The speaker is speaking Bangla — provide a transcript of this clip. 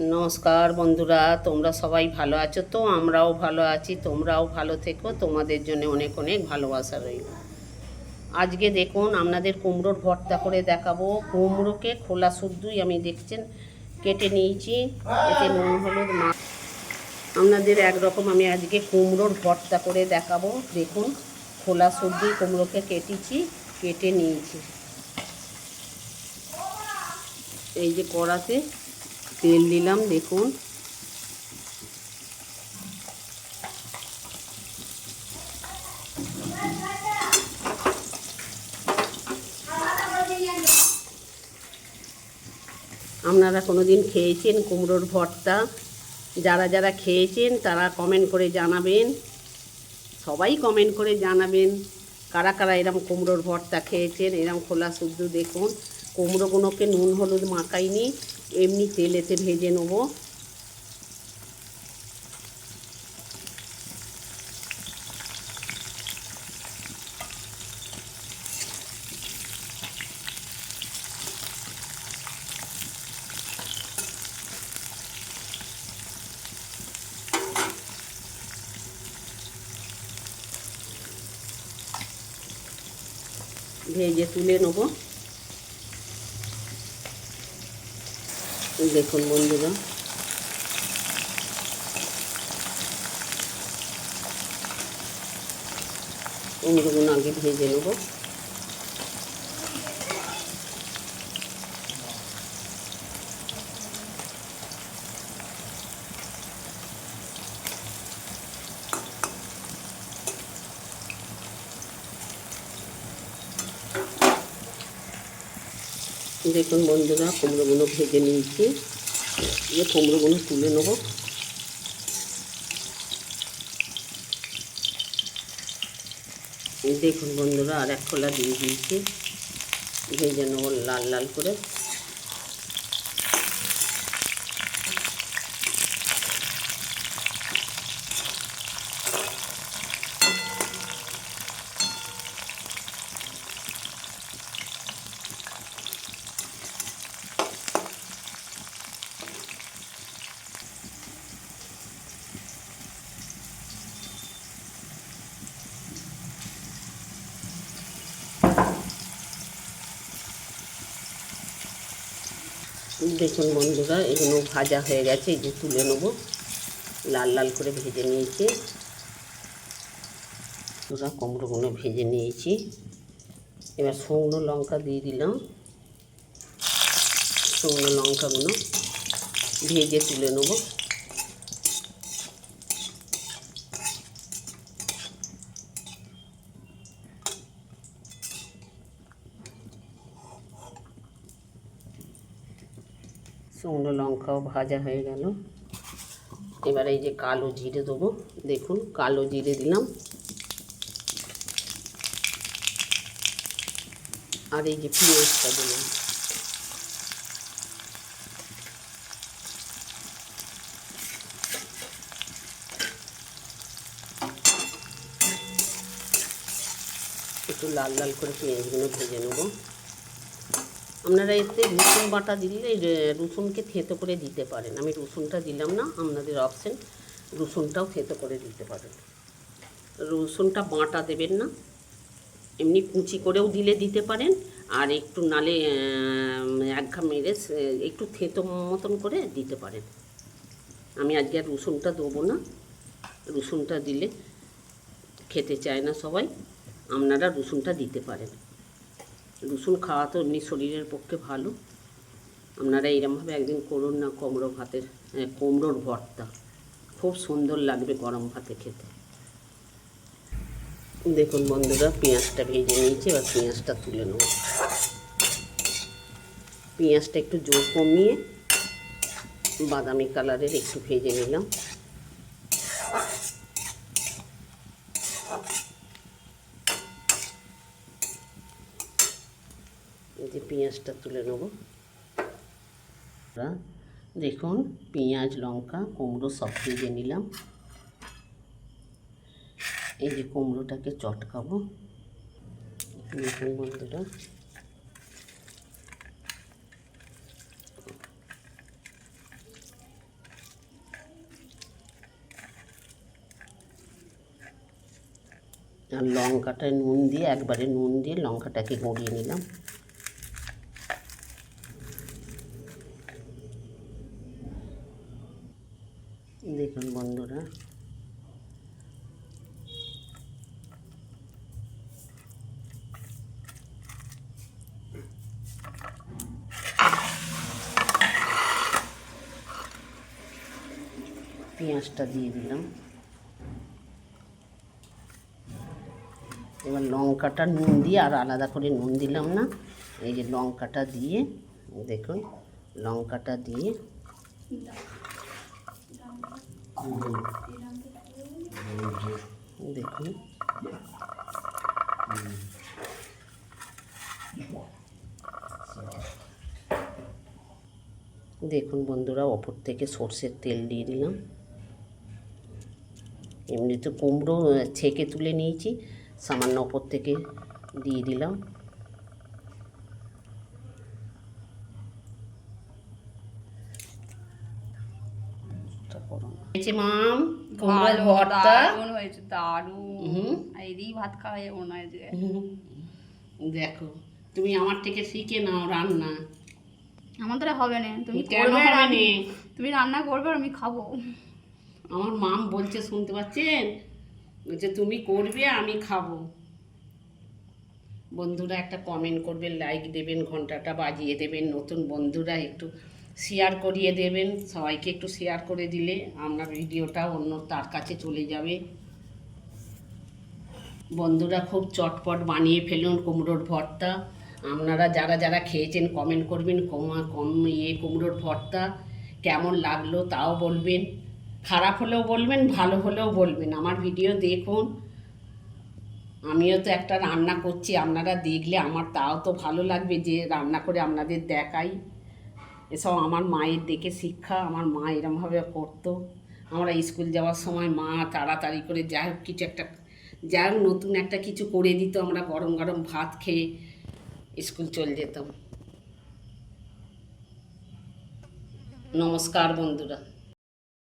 নমস্কার বন্ধুরা, তোমরা সবাই ভালো আছো? তো আমরাও ভালো আছি, তোমরাও ভালো থেকো, তোমাদের জন্য অনেক অনেক ভালোবাসা রইল। আজকে দেখুন, আপনাদের কুমড়োর ভর্তা করে দেখাবো। কুমড়োকে খোলা শুদ্ধই আমি দেখছেন, কেটে নিয়েছি। এতে নুন, হলুদ, মা আপনাদের একরকম আমি আজকে কুমড়োর ভর্তা করে দেখাবো। দেখুন, খোলা শুদ্ধই কুমড়োকে কেটেছি, কেটে নিয়েছি। এই যে কড়াতে তেল দিলাম, দেখুন। আপনারা কোনো দিন খেয়েছেন কুমড়োর ভর্তা? যারা যারা খেয়েছেন, তারা কমেন্ট করে জানাবেন। সবাই কমেন্ট করে জানাবেন, কারা কারা এরম কুমড়োর ভর্তা খেয়েছেন, এরম খোলা শুদ্ধ দেখুন। কুমড়োগুলোকে নুন, হলুদ মাখাইনি। এমনি তেলেতে ভেজে নেব। ভেজে তুলে নেব। দেখুন বন্ধুরা। কুমড়োগুলো আগে ভেজে নেব। দেখুন বন্ধুরা, কুমড়োগুলো ভেজে নিয়েছি। দিয়ে কুমড়োগুলো তুলে নেব। দেখুন বন্ধুরা, আর এক খোলা দিয়ে দিয়েছি। ভেজে নেব লাল লাল করে। দেখুন বন্ধুরা, এগুলো ভাজা হয়ে গেছে, এই যে তুলে নেব। লাল লাল করে ভেজে নিয়েছি। পুরা কুমড়োগুলো ভেজে নিয়েছি। এবার শুকনো লঙ্কা দিয়ে দিলাম। শুকনো লঙ্কাগুলো ভেজে তুলে নেব। শুকনো লঙ্কাও ভাজা হয়ে গেল। এবার এই যে কালো জিরে দেবো। দেখুন, কালো জিরে দিলাম। আর এই যে পেঁয়াজটা দিলাম। একটু লাল লাল করে পেঁয়াজগুলো ভেজে নেব। আপনারা এতে রসুন বাটা দিলে রসুনকে থেতো করে দিতে পারেন। আমি রসুনটা দিলাম না, আপনাদের অপশন রসুনটাও থেতো করে দিতে পারেন। রসুনটা বাটা দেবেন না, এমনি কুচি করেও দিলে দিতে পারেন, আর একটু নালে এক ঘা মেরে একটু থেতো মতন করে দিতে পারেন। আমি আজকে আর রসুনটা দেবো না, রসুনটা দিলে খেতে চায় না সবাই, আপনারা রসুনটা দিতে পারেন। রসুন খাওয়া তো এমনি শরীরের পক্ষে ভালো। আপনারা এরমভাবে একদিন করুন না কুমড়ো ভাতের কুমড়োর ভর্তা। খুব সুন্দর লাগবে গরম ভাতে খেতে। দেখুন বন্ধুরা, পেঁয়াজটা ভেজে নিয়েছি, এবার পেঁয়াজটা তুলে নেব। পেঁয়াজটা একটু জোর কমিয়ে বাদামি কালারের একটু ভেজে নিলাম। যে পেঁয়াজটা তুলে নেব। দেখুন, পেঁয়াজ, লঙ্কা, কুমড়ো সব ভেজে নিলাম। এই যে কুমড়োটাকে চটকাবো। দেখুন বন্ধুরা। আর লঙ্কাটায় নুন দিয়ে, একবারে নুন দিয়ে লঙ্কাটাকে গড়িয়ে নিলাম। দেখুন বন্ধুরা পেঁয়াজটা দিয়ে দিলাম। এবার লঙ্কাটা নুন দিয়ে আর আলাদা করে নুন দিলাম না। এই যে লঙ্কাটা দিয়ে, দেখুন, লঙ্কাটা দিয়ে দেখুন। দেখুন বন্ধুরা, ওপর থেকে সর্ষের তেল দিয়ে দিলাম। এমনি তো কুমড়ো ছেঁকে তুলে নিয়েছি, সামান্য ওপর থেকে দিয়ে দিলাম। হয়েছে মাম? কুমড়োর ভর্তা? দারুণ হয়েছে দারুণ। ভাত খাওয়া যাবে যে। দেখো তুমি আমার থেকে শিখে নাও রান্না। আমাদের হবে না তুমি কেন করবে হবে তুমি রান্না করবে আর আমি খাব। আমার মাম বলছে শুনতে পাচ্ছেন? বলছে তুমি করবে আমি খাব। বন্ধুরা একটা কমেন্ট করবেন লাইক দেবেন ঘন্টাটা বাজিয়ে দেবেন। নতুন বন্ধুরা একটু শেয়ার করিয়ে দেবেন, সবাইকে একটু শেয়ার করে দিলে আপনার ভিডিওটা অন্য তার কাছে চলে যাবে। বন্ধুরা খুব চটপট বানিয়ে ফেলুন কুমড়োর ভর্তা। আপনারা যারা যারা খেয়েছেন কমেন্ট করবেন, কমা কম ইয়ে কুমড়োর ভর্তা কেমন লাগল তাও বলবেন। খারাপ হলেও বলবেন, ভালো হলেও বলবেন। আমার ভিডিও দেখুন। আমিও তো একটা রান্না করছি, আপনারা দেখলে আমার তাও তো ভালো লাগবে যে রান্না করে আপনাদের দেখাই। এসব আমার মায়ের দেখে শিক্ষা, আমার মা এরমভাবে করতো। আমরা স্কুল যাওয়ার সময় মা তাড়াতাড়ি করে যাই হোক, কিছু একটা, যাই হোক, নতুন একটা কিছু করে দিত, আমরা গরম গরম ভাত খেয়ে স্কুল চলে যেতাম। নমস্কার বন্ধুরা।